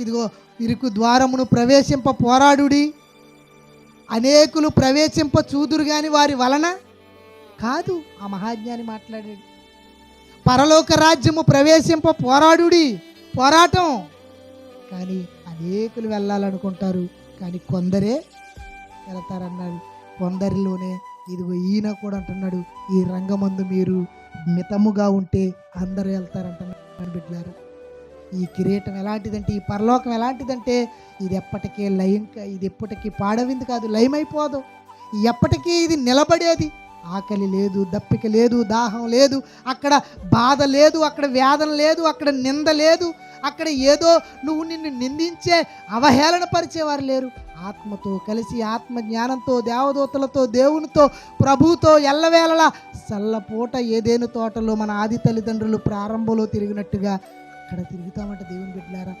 ఇదిగో ఇరుకు ద్వారమును ప్రవేశింప పోరాడుడి. అనేకులు ప్రవేశింప చూదురు గాని వారి వలన కాదు ఆ మహాజ్ఞాని మాట్లాడాడు. పరలోక రాజ్యము ప్రవేశింప పోరాడుడి పోరాటం. కానీ అనేకులు వెళ్ళాలనుకుంటారు కానీ కొందరే వెళ్తారన్నాడు. కొందరిలోనే ఇదిగో ఈయన కూడా అంటున్నాడు ఈ రంగమందు మీరు మితముగా ఉంటే అందరూ వెళ్తారంటున్నాడు బిడ్డారు. ఈ కిరీటం ఎలాంటిదంటే ఈ పరలోకం ఎలాంటిదంటే ఇది ఎప్పటికీ లయం ఇది ఎప్పటికీ పాడవింది కాదు లయమైపోదు. ఎప్పటికీ ఇది నిలబడేది. ఆకలి లేదు దప్పిక లేదు దాహం లేదు అక్కడ బాధ లేదు అక్కడ వేదన లేదు అక్కడ నింద లేదు అక్కడ ఏదో నువ్వు నిన్ను నిందించే అవహేళన పరిచేవారు లేరు. ఆత్మతో కలిసి ఆత్మ జ్ఞానంతో దేవదూతలతో దేవునితో ప్రభుతో ఎల్లవేళలా చల్లపూట ఏదేను తోటలో మన ఆది తల్లిదండ్రులు ప్రారంభంలో తిరిగినట్టుగా అక్కడ తిరుగుతామంటే దేవుని బిడ్డలారా.